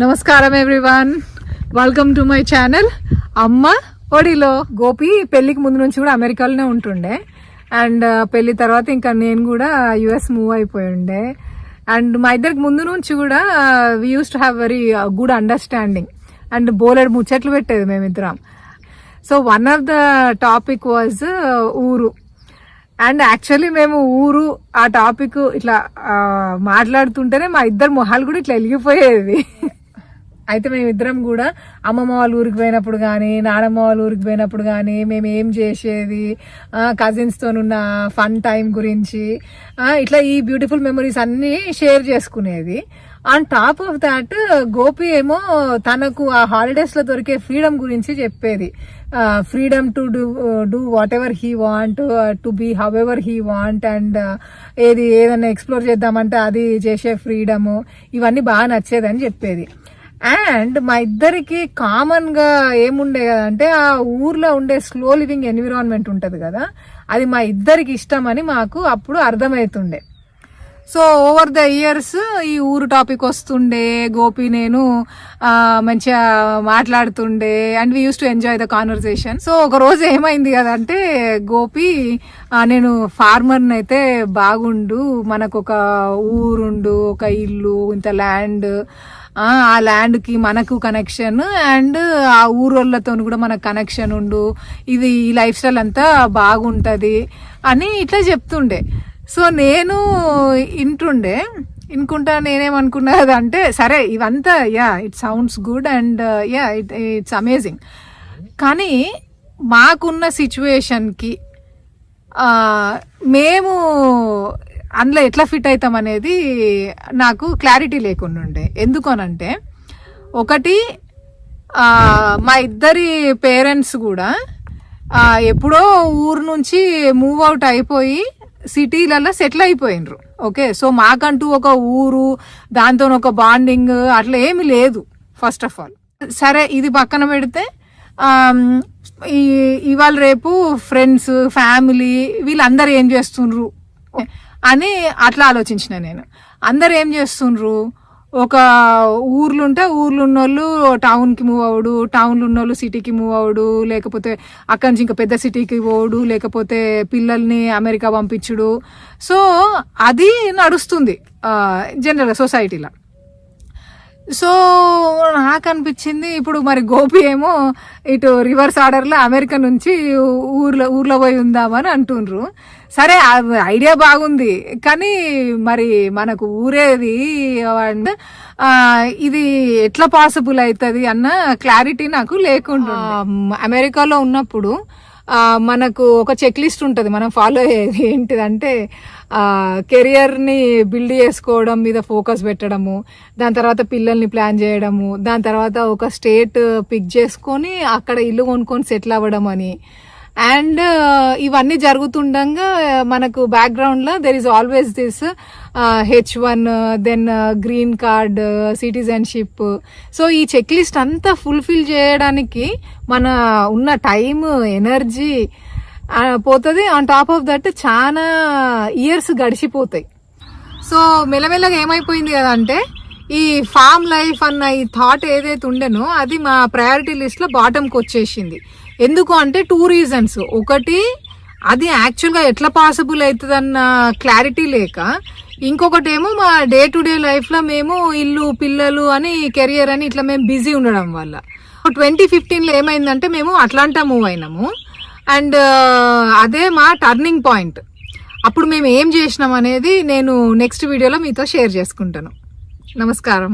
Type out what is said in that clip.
నమస్కారం everyone welcome to my channel అమ్మ ఒడిలో. గోపి పెళ్ళికి ముందు నుంచి కూడా అమెరికాలోనే ఉంటుండే. అండ్ uh, పెళ్ళి తర్వాత ఇంకా నేను కూడా యుఎస్ మూవ్ అయిపోయి ఉండే. అండ్ మా ఇద్దరికి ముందు నుంచి కూడా we use to have very good understanding and బోలెడ్ ముచ్చట్లు పెట్టేది మేమిద్దరం. So one of the topic was ఊరు. అండ్ యాక్చువల్లీ మేము ఊరు ఆ టాపిక్ ఇట్లా uh, మాట్లాడుతుంటేనే మా ఇద్దరు మొహాలు కూడా ఇట్లా వెలిగిపోయేది అయితే మేమిద్దరం కూడా అమ్మమ్మ వాళ్ళ ఊరికి పోయినప్పుడు కానీ నానమ్మ వాళ్ళ ఊరికి పోయినప్పుడు కానీ మేము ఏం చేసేది? కజిన్స్తో ఉన్న ఫన్ టైం గురించి ఇట్లా ఈ బ్యూటిఫుల్ మెమరీస్ అన్నీ షేర్ చేసుకునేది. On top of that Gopi ఏమో తనకు ఆ హాలిడేస్లో దొరికే ఫ్రీడమ్ గురించి చెప్పేది. Freedom to do do whatever he want to be however he want and ఏది ఏదైనా ఎక్స్ప్లోర్ చేద్దామంటే అది చేసే ఫ్రీడమ్ ఇవన్నీ బాగా నచ్చేదని చెప్పేది. అండ్ మా ఇద్దరికి కామన్గా ఏముండే కదా అంటే ఆ ఊర్లో ఉండే స్లో లివింగ్ ఎన్విరాన్మెంట్ ఉంటుంది కదా అది మా ఇద్దరికి ఇష్టమని మాకు అప్పుడు అర్థమవుతుండే. సో ఓవర్ ద ఇయర్స్ ఈ ఊరు టాపిక్ వస్తుండే గోపి నేను మంచిగా మాట్లాడుతుండే and we use to enjoy the conversation so ఒక రోజు ఏమైంది కదా అంటే గోపి నేను ఫార్మర్ని అయితే బాగుండు మనకు ఒక ఊరుండు ఒక ఇల్లు ఇంత ల్యాండ్ ఆ ల్యాండ్కి మనకు కనెక్షన్ అండ్ ఆ ఊరోళ్ళతో కూడా మనకు కనెక్షన్ ఉండు. ఇది ఈ లైఫ్ స్టైల్ అంతా బాగుంటుంది అని ఇట్లా చెప్తుండే. సో నేను ఇంటుండే ఇనుకుంటా నేనేమనుకున్నది అంటే సరే ఇవంతా yeah it sounds good and yeah it it's amazing కానీ మాకున్న సిచ్యువేషన్కి మేము అందులో ఎట్లా ఫిట్ అవుతాం అనేది నాకు క్లారిటీ లేకుండా ఉండే ఎందుకనంటే ఒకటి మా ఇద్దరి పేరెంట్స్ కూడా ఎప్పుడో ఊరు నుంచి మూవ్ అవుట్ అయిపోయి సిటీలలో సెటిల్ అయిపోయినరు ఓకే? సో మాకంటూ ఒక ఊరు దాంతో ఒక బాండింగ్ అట్లా ఏమి లేదు ఫస్ట్ ఆఫ్ ఆల్ సరే ఇది పక్కన పెడితే ఇవాళ రేపు ఫ్రెండ్స్ ఫ్యామిలీ వీళ్ళందరూ ఏం చేస్తుండ్రు? అని అట్లా ఆలోచించిన నేను. అందరు ఏం చేస్తుండ్రు? ఒక ఊర్లు ఉంటే ఊర్లు ఉన్నోళ్ళు టౌన్కి మూవ్ అవుడు టౌన్లు ఉన్నోళ్ళు సిటీకి మూవ్ అవుడు లేకపోతే అక్కడి నుంచి ఇంకా పెద్ద సిటీకి పోవుడు లేకపోతే పిల్లల్ని అమెరికా పంపించుడు. సో అది నడుస్తుంది జనరల్గా సొసైటీలో సో నాకు అనిపించింది ఇప్పుడు మరి గోపి ఏమో ఇటు రివర్స్ ఆర్డర్లో అమెరికా నుంచి ఊర్లో ఊర్లో పోయి ఉందామని అంటుండ్రు. సరే ఐడియా బాగుంది కానీ మరి మనకు ఊరేది అండ్ ఇది ఎట్లా పాసిబుల్ అవుతుంది అన్న క్లారిటీ నాకు లేకుండా అమెరికాలో ఉన్నప్పుడు మనకు ఒక చెక్ లిస్ట్ ఉంటుంది. మనం ఫాలో అయ్యేది ఏంటిదంటే కెరియర్ని బిల్డ్ చేసుకోవడం మీద ఫోకస్ పెట్టడము దాని తర్వాత పిల్లల్ని ప్లాన్ చేయడము దాని తర్వాత ఒక స్టేట్ పిక్ చేసుకొని అక్కడ ఇల్లు కొనుక్కొని సెటిల్ అవ్వడం అని. అండ్ uh, ఇవన్నీ జరుగుతుండగా మనకు బ్యాక్గ్రౌండ్లో there is always this H one then green card citizenship so ఈ చెక్ లిస్ట్ అంతా ఫుల్ఫిల్ చేయడానికి మన ఉన్న టైం ఎనర్జీ పోతుంది. ఆన్ టాప్ ఆఫ్ దట్ చాలా ఇయర్స్ గడిచిపోతాయి. సో మెల్లమెల్లగా ఏమైపోయింది కదా అంటే ఈ ఫామ్ లైఫ్ అన్న ఈ థాట్ ఏదైతే ఉండెనో అది మా ప్రయారిటీ లిస్ట్లో బాటంకి వచ్చేసింది ఎందుకు అంటే టూ రీజన్స్ ఒకటి అది యాక్చువల్గా ఎట్లా పాసిబుల్ అవుతుందన్న క్లారిటీ లేక ఇంకొకటి ఏమో మా డే టు డే లైఫ్లో మేము ఇల్లు పిల్లలు అని కెరియర్ అని ఇట్లా మేము బిజీ ఉండడం వల్ల. ట్వంటీ ఫిఫ్టీన్లో ఏమైందంటే మేము అట్లాంటా మూవ్ అయినాము. అండ్ అదే మా టర్నింగ్ పాయింట్ అప్పుడు మేము ఏం చేసినాం అనేది నేను నెక్స్ట్ వీడియోలో మీతో షేర్ చేసుకుంటాను. నమస్కారం.